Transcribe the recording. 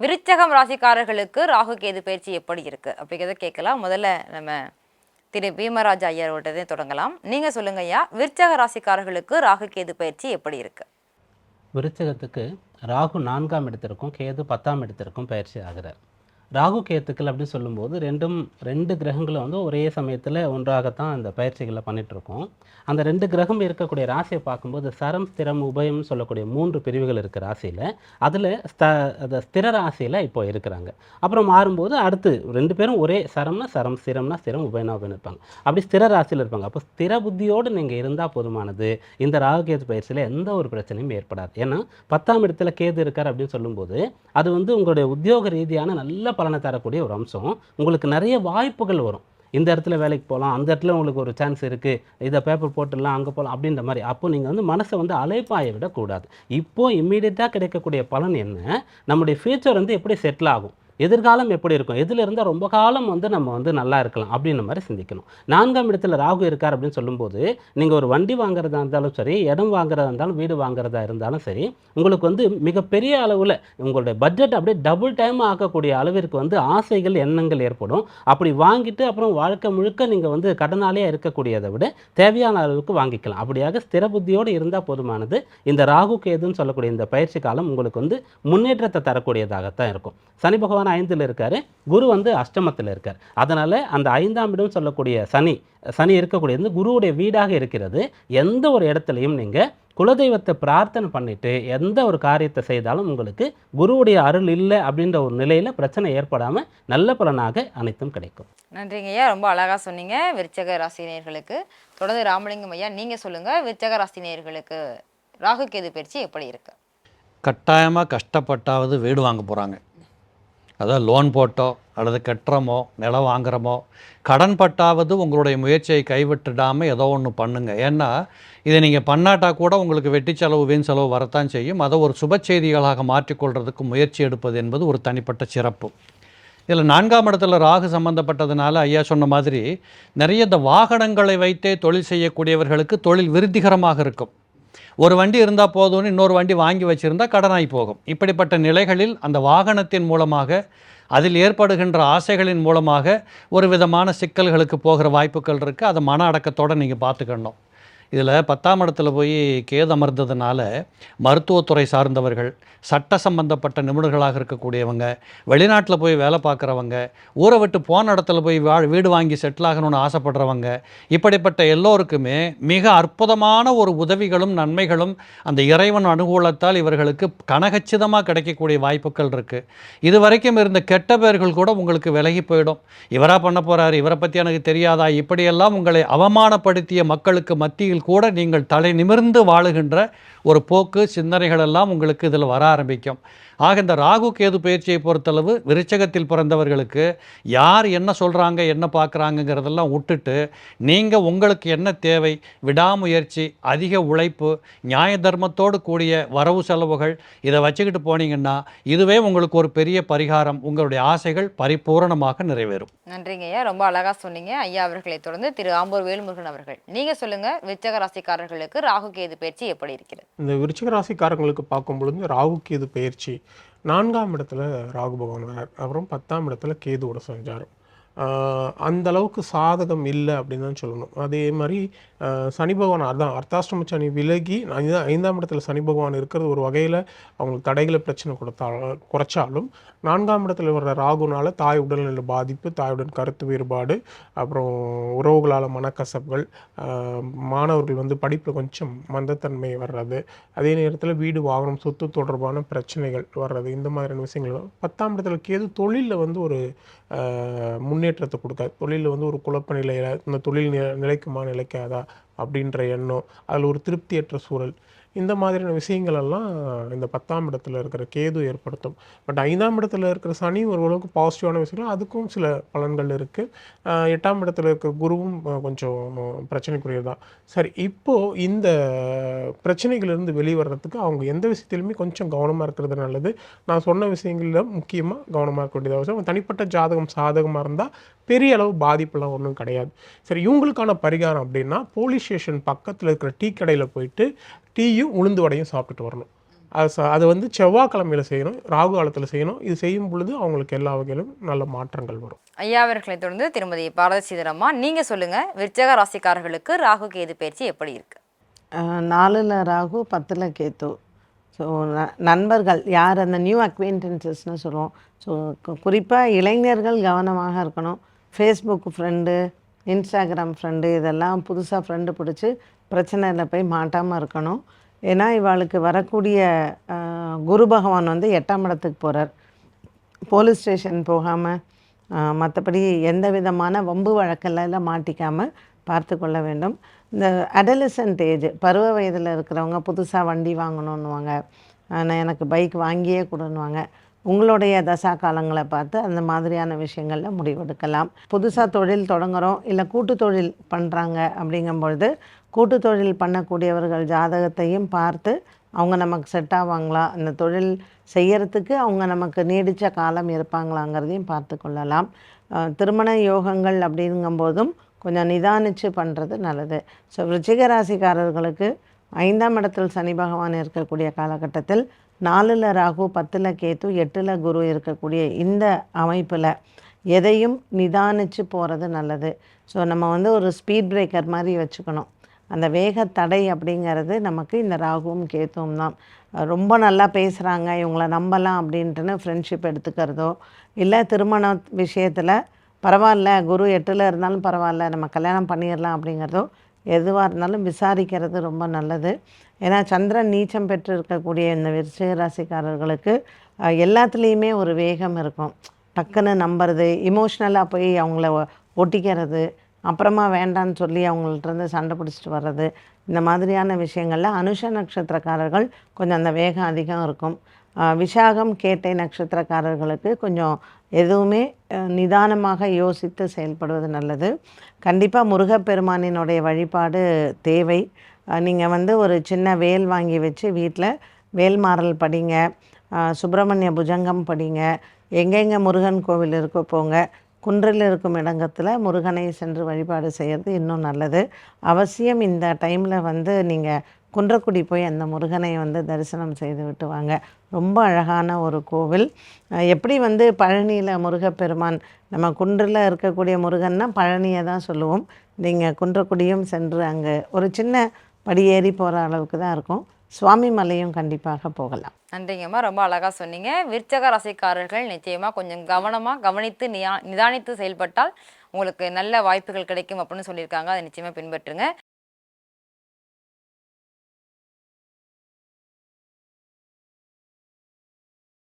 விருச்சகம் ராசிக்காரர்களுக்கு ராகு கேது பயிற்சி எப்படி இருக்கு? அப்படிங்கிறத கேட்கலாம். முதல்ல நம்ம திரு பீமராஜ் ஐயரோட்டதே தொடங்கலாம். நீங்க சொல்லுங்க ஐயா விருச்சக ராசிக்காரர்களுக்கு ராகு கேது பயிற்சி எப்படி இருக்கு? விருச்சகத்துக்கு ராகு நான்காம் இடத்திற்கும் கேது பத்தாம் இடத்திற்கும் பயிற்சி ஆகிறார். ராகு கேத்துக்கள் அப்படின்னு சொல்லும்போது ரெண்டும் ரெண்டு கிரகங்களும் வந்து ஒரே சமயத்தில் ஒன்றாகத்தான் அந்த பயிற்சிகளை பண்ணிகிட்ருக்கோம் அந்த ரெண்டு கிரகம் இருக்கக்கூடிய ராசியை பார்க்கும்போது சரம் ஸ்திரம் உபயம்னு சொல்லக்கூடிய மூன்று பிரிவுகள் இருக்குது ராசியில் அதில் ஸ்த அந்த ஸ்திர ராசியில் இப்போ இருக்கிறாங்க. அப்புறம் மாறும்போது அடுத்து ரெண்டு பேரும் ஒரே சரம்னா சரம் ஸ்திரம்னா ஸ்திரம் உபயனா உபயம் இருப்பாங்க. அப்படி ஸ்திர ராசியில் இருப்பாங்க. அப்போ ஸ்திர புத்தியோடு நீங்கள் இருந்தால் போதுமானது. இந்த ராகு கேது பயிற்சியில் எந்த ஒரு பிரச்சனையும் ஏற்படாது. ஏன்னா பத்தாம் இடத்துல கேது இருக்கார் அப்படின்னு சொல்லும்போது அது வந்து உங்களுடைய உத்தியோக ரீதியான நல்ல பலனை தரக்கூடிய ஒரு அம்சம். உங்களுக்கு நிறைய வாய்ப்புகள் வரும். இந்த இடத்துல வேலைக்கு போகலாம் அந்த இடத்துல உங்களுக்கு ஒரு சான்ஸ் இருக்குது இதை பேப்பர் போட்டுடலாம் அங்கே போகலாம் அப்படின்ற மாதிரி. அப்போ நீங்கள் வந்து மனசை வந்து அலைப்பாய விடக்கூடாது. இப்போ இம்மீடியட்டாக கிடைக்கக்கூடிய பலன் என்ன? நம்முடைய ஃபியூச்சர் வந்து எப்படி செட்டில் ஆகும்? எதிர்காலம் எப்படி இருக்கும்? எதில் இருந்தால் ரொம்ப காலம் வந்து நம்ம வந்து நல்லா இருக்கலாம் அப்படின்ற மாதிரி சிந்திக்கணும். நான்காம் இடத்துல ராகு இருக்கார் அப்படின்னு சொல்லும்போது நீங்கள் ஒரு வண்டி வாங்குறதா இருந்தாலும் சரி இடம் வாங்குறதா இருந்தாலும் வீடு வாங்குறதா இருந்தாலும் சரி உங்களுக்கு வந்து மிகப்பெரிய அளவில் உங்களுடைய பட்ஜெட் அப்படியே டபுள் டைம் ஆக்கக்கூடிய அளவிற்கு வந்து ஆசைகள் எண்ணங்கள் ஏற்படும். அப்படி வாங்கிட்டு அப்புறம் வாழ்க்கை முழுக்க நீங்கள் வந்து கடனாலேயே இருக்கக்கூடியதை விட தேவையான அளவுக்கு வாங்கிக்கலாம். அப்படியாக ஸ்திர புத்தியோடு இருந்தால் போதுமானது. இந்த ராகு கேதுன்னு சொல்லக்கூடிய இந்த பயிற்சி காலம் உங்களுக்கு வந்து முன்னேற்றத்தை தரக்கூடியதாகத்தான் இருக்கும். சனி பகவான் ஐந்தில் இருக்கார். குரு வந்து அஷ்டமத்தில் இருக்கார். அதனால் அந்த ஐந்தாம் இடம் சொல்லக்கூடிய சனி சனி இருக்கக்கூடியது குருவுடைய வீடாக இருக்கிறது. எந்த ஒரு இடத்துலையும் நீங்கள் குலதெய்வத்தை பிரார்த்தனை பண்ணிட்டு எந்த ஒரு காரியத்தை செய்தாலும் உங்களுக்கு குருவுடைய அருள் இல்லை அப்படின்ற ஒரு நிலையில் பிரச்சனை ஏற்படாமல் நல்ல பலனாக அனைத்தும் கிடைக்கும். நன்றிங்க ஐயா. ரொம்ப அழகா சொன்னீங்க. விருச்சக ராசினியர்களுக்கு. தொடர்ந்து ராமலிங்கம் ஐயா நீங்க சொல்லுங்க. விருச்சக ராசினியர்களுக்கு ராகு கேது பயிற்சி எப்படி இருக்கு? கட்டாயமாக கஷ்டப்பட்டாவது வீடு வாங்க போகிறாங்க அதாவது லோன் போட்டோ அல்லது கட்டுறமோ நிலம் வாங்குறமோ கடன் பட்டாவது உங்களுடைய முயற்சியை கைவிட்டுடாமல் ஏதோ ஒன்று பண்ணுங்கள் ஏன்னா இதை நீங்கள் பண்ணாட்டா கூட உங்களுக்கு வெட்டி செலவு வீண் செலவு வரத்தான் செய்யும். அதை ஒரு சுப செய்திகளாக மாற்றிக்கொள்றதுக்கு முயற்சி எடுப்பது என்பது ஒரு தனிப்பட்ட சிறப்பு. இதில் நான்காம் இடத்துல ராகு சம்பந்தப்பட்டதுனால ஐயா சொன்ன மாதிரி நிறைய இந்த வாகனங்களை வைத்தே தொழில் செய்யக்கூடியவர்களுக்கு தொழில் விருத்திகரமாக இருக்கும். ஒரு வண்டி இருந்தால் போதும்னு இன்னொரு வண்டி வாங்கி வச்சுருந்தா கடனாகி போகும். இப்படிப்பட்ட நிலைகளில் அந்த வாகனத்தின் மூலமாக அதில் ஏற்படுகின்ற ஆசைகளின் மூலமாக ஒரு விதமான சிக்கல்களுக்கு போகிற வாய்ப்புகள் இருக்குது அதை மன அடக்கத்தோடு நீங்கள் பார்த்துக்கணும். இதில் பத்தாம் இடத்துல போய் கேது அமர்ந்ததுனால மருத்துவத்துறை சார்ந்தவர்கள் சட்ட சம்பந்தப்பட்ட நிபுணர்களாக இருக்கக்கூடியவங்க வெளிநாட்டில் போய் வேலை பார்க்குறவங்க ஊரை விட்டு போன இடத்துல போய் வா வீடு வாங்கி செட்டில் ஆகணும்னு ஆசைப்படுறவங்க இப்படிப்பட்ட எல்லோருக்குமே மிக அற்புதமான ஒரு உதவிகளும் நன்மைகளும் அந்த இறைவன் அனுகூலத்தால் இவர்களுக்கு கனகச்சிதமாக கிடைக்கக்கூடிய வாய்ப்புகள் இருக்குது இது வரைக்கும் இருந்த கெட்ட பேர்கள் கூட உங்களுக்கு விலகி போயிடும். இவராக பண்ண போகிறாரு இவரை பற்றி எனக்கு தெரியாதா இப்படியெல்லாம் உங்களை அவமானப்படுத்திய மக்களுக்கு மத்தியில் கூட நீங்கள் தலை நிமிர்ந்து வாழுகின்ற ஒரு போக்கு சிந்தனைகள் எல்லாம் உங்களுக்கு இதில் வர ஆரம்பிக்கும். ஆக இந்த ராகு கேது பயிற்சியை பொறுத்தளவு விருச்சகத்தில் பிறந்தவர்களுக்கு யார் என்ன சொல்கிறாங்க என்ன பார்க்குறாங்கங்கிறதெல்லாம் விட்டுட்டு நீங்கள் உங்களுக்கு என்ன தேவை விடாமுயற்சி அதிக உழைப்பு நியாய தர்மத்தோடு கூடிய வரவு செலவுகள் இதை வச்சுக்கிட்டு போனீங்கன்னா இதுவே உங்களுக்கு ஒரு பெரிய பரிகாரம். உங்களுடைய ஆசைகள் பரிபூரணமாக நிறைவேறும். நன்றிங்க ஐயா ரொம்ப அழகாக சொன்னீங்க. ஐயா அவர்களை தொடர்ந்து திரு. ஆம்பூர் வேல்முருகன் அவர்கள். நீங்கள் சொல்லுங்கள் விச்சக விருச்சக ராசிக்காரர்களுக்கு ராகு கேது பயிற்சி எப்படி இருக்கிறது? இந்த விருச்சிக ராசிக்காரங்களுக்கு பார்க்கும் பொழுது ராகு கேது பயிற்சி நான்காம் இடத்துல ராகு பகவான் வரார். அப்புறம் பத்தாம் இடத்துல கேதுவோட சஞ்சாரம். அந்த அளவுக்கு சாதகம் இல்லை அப்படின்னு தான் சொல்லணும். அதே மாதிரி சனி பகவான் அதான் அர்த்தாஷ்டம சனி விலகி ஐந்தாம் இடத்துல சனி பகவான் இருக்கிறது ஒரு வகையில் அவங்களுக்கு தடைகளை பிரச்சனை கொடுத்தா குறைச்சாலும் நான்காம் இடத்துல வர்ற ராகுனால் தாய் உடல்நிலை பாதிப்பு தாயுடன் கருத்து வேறுபாடு அப்புறம் உறவுகளால் மனக்கசப்புகள் மாணவர்கள் வந்து படிப்பில் கொஞ்சம் மந்தத்தன்மை வர்றது அதே நேரத்தில் வீடு வாகனம் சொத்து தொடர்பான பிரச்சனைகள் வர்றது இந்த மாதிரியான விஷயங்கள். பத்தாம் இடத்துல கேது தொழிலில் வந்து ஒரு முன்னே முன்னேற்றத்தை கொடுக்காது. தொழிலில் வந்து ஒரு குழப்ப நிலையில் இந்த தொழில் நிலைக்குமா நிலைக்காதா? அப்படின்ற எண்ணம் அதில் ஒரு திருப்தியற்ற சூழல். இந்த மாதிரியான விஷயங்கள் எல்லாம் இந்த பத்தாம் இடத்துல இருக்கிற கேது ஏற்படுத்தும். பட் ஐந்தாம் இடத்துல இருக்கிற சனி ஓரளவுக்கு பாசிட்டிவான விஷயங்கள். அதுக்கும் சில பலன்கள் இருக்குது எட்டாம் இடத்துல இருக்கிற குருவும் கொஞ்சம் பிரச்சனைக்குரியது தான் சரி இப்போது இந்த பிரச்சனைகளிலிருந்து வெளிவரத்துக்கு அவங்க எந்த விஷயத்திலுமே கொஞ்சம் கவனமாக இருக்கிறது நல்லது. நான் சொன்ன விஷயங்களில் முக்கியமாக கவனமாக இருக்க வேண்டியது அவசியம். அவங்க தனிப்பட்ட ஜாதகம் சாதகமாக இருந்தால் பெரிய அளவு பாதிப்புலாம் ஒன்றும் கிடையாது. சரி இவங்களுக்கான பரிகாரம் அப்படின்னா போலீஸ் ஸ்டேஷன் பக்கத்தில் இருக்கிற டீ கடையில் போயிட்டு டீயும் உளுந்து வடையும் சாப்பிட்டுட்டு வரணும். அது ச- அது வந்து செவ்வாய்க்கிழமையில செய்யணும் ராகு காலத்தில் செய்யணும். இது செய்யும் பொழுது அவங்களுக்கு எல்லா வகையிலும் நல்ல மாற்றங்கள் வரும். ஐயா அவர்களை தொடர்ந்து திருமதி பாரதி சீதரம்மா நீங்க சொல்லுங்க விருச்சக ராசிக்காரர்களுக்கு ராகு கேது பயிற்சி எப்படி இருக்கு? நாலில் ராகு பத்தில் கேத்து ஸோ நண்பர்கள் யார் அந்த நியூ அக்வைண்டன்சஸ்னு சொல்லுவோம். ஸோ குறிப்பாக இளைஞர்கள் கவனமாக இருக்கணும். ஃபேஸ்புக் ஃப்ரெண்டு இன்ஸ்டாகிராம் ஃப்ரெண்டு இதெல்லாம் புதுசாக ஃப்ரெண்டு பிடிச்சி பிரச்சனையில் போய் மாட்டாமல் இருக்கணும். ஏன்னா இவாளுக்கு வரக்கூடிய குரு பகவான் வந்து எட்டாம் இடத்துக்கு போகிறார் போலீஸ் ஸ்டேஷன் போகாமல் மற்றபடி எந்த விதமான வம்பு வழக்கெல்லாம் மாட்டிக்காமல் பார்த்து கொள்ள வேண்டும். இந்த அடலசன்ட் ஏஜ் பருவ வயதில் இருக்கிறவங்க புதுசாக வண்டி வாங்கணுன்னுவாங்க நான் எனக்கு பைக் வாங்கியே கொடுன்னுவாங்க. உங்களுடைய தசா காலங்களை பார்த்து அந்த மாதிரியான விஷயங்களில் முடிவெடுக்கலாம். புதுசாக தொழில் தொடங்குகிறோம் இல்லை கூட்டு தொழில் பண்ணுறாங்க அப்படிங்கும்பொழுது கூட்டு தொழில் பண்ணக்கூடியவர்கள் ஜாதகத்தையும் பார்த்து அவங்க நமக்கு செட் ஆவாங்களா? அந்த தொழில் செய்யறதுக்கு அவங்க நமக்கு நீடித்த காலம் இருப்பாங்களாங்கிறதையும் பார்த்து கொள்ளலாம். திருமண யோகங்கள் அப்படிங்கும்போதும் கொஞ்சம் நிதானித்து பண்ணுறது நல்லது. ஸோ விருச்சிக ராசிக்காரர்களுக்கு ஐந்தாம் இடத்தில் சனி பகவான் இருக்கக்கூடிய காலகட்டத்தில் நாலில் ராகு பத்தில் கேத்து எட்டில் குரு இருக்கக்கூடிய இந்த அமைப்பில் எதையும் நிதானித்து போகிறது நல்லது. ஸோ நம்ம வந்து ஒரு ஸ்பீட் பிரேக்கர் மாதிரி வச்சுக்கணும். அந்த வேக தடை அப்படிங்கிறது நமக்கு இந்த ராகுவும் கேத்துவும் தான். ரொம்ப நல்லா பேசுகிறாங்க இவங்கள நம்பலாம் அப்படின்ட்டுன்னு ஃப்ரெண்ட்ஷிப் எடுத்துக்கிறதோ இல்லை திருமண விஷயத்தில் பரவாயில்ல குரு எட்டில் இருந்தாலும் பரவாயில்ல நம்ம கல்யாணம் பண்ணிடலாம் அப்படிங்கிறதோ எதுவாக இருந்தாலும் விசாரிக்கிறது ரொம்ப நல்லது. ஏன்னா சந்திரன் நீச்சம் பெற்று இருக்கக்கூடிய இந்த விருச்சிக ராசிக்காரர்களுக்கு எல்லாத்துலேயுமே ஒரு வேகம் இருக்கும். டக்குன்னு நம்புறது இமோஷ்னலாக போய் அவங்கள ஒட்டிக்கிறது அப்புறமா வேண்டான்னு சொல்லி அவங்கள்ட்ட இருந்து சண்டை பிடிச்சிட்டு வர்றது இந்த மாதிரியான விஷயங்களில் அனுஷ நட்சத்திரக்காரர்கள் கொஞ்சம் அந்த வேகம் அதிகம் இருக்கும். விஷாகம் கேட்டை நட்சத்திரக்காரர்களுக்கு கொஞ்சம் எதுவுமே நிதானமாக யோசித்து செயல்படுவது நல்லது. கண்டிப்பாக முருகப்பெருமானினுடைய வழிபாடு தேவை. நீங்கள் வந்து ஒரு சின்ன வேல் வாங்கி வச்சு வீட்டில் வேல்மாறல் படிங்க சுப்பிரமணிய புஜங்கம் படிங்க எங்கெங்கே முருகன் கோவில் இருக்க போங்க குன்றில் இருக்கும் இடங்கத்தில் முருகனை சென்று வழிபாடு செய்கிறது இன்னும் நல்லது. அவசியம் இந்த டைமில் வந்து நீங்கள் குன்றக்குடி போய் அந்த முருகனை வந்து தரிசனம் செய்து விட்டு வாங்க. ரொம்ப அழகான ஒரு கோவில். எப்படி வந்து பழனியில் முருகப்பெருமான் நம்ம குன்றில் இருக்கக்கூடிய முருகன்னா பழனியை தான் சொல்லுவோம். நீங்கள் குன்றக்குடியும் சென்று அங்கே ஒரு சின்ன படியேறி போகிற அளவுக்கு தான் இருக்கும். சுவாமி மலையும் கண்டிப்பாக போகலாம். நன்றிங்கம்மா ரொம்ப அழகாக சொன்னீங்க. விற்சக ராசிக்காரர்கள் நிச்சயமாக கொஞ்சம் கவனமாக கவனித்து நியா நிதானித்து செயல்பட்டால் உங்களுக்கு நல்ல வாய்ப்புகள் கிடைக்கும் அப்படின்னு சொல்லியிருக்காங்க. அதை நிச்சயமாக பின்பற்றுங்க.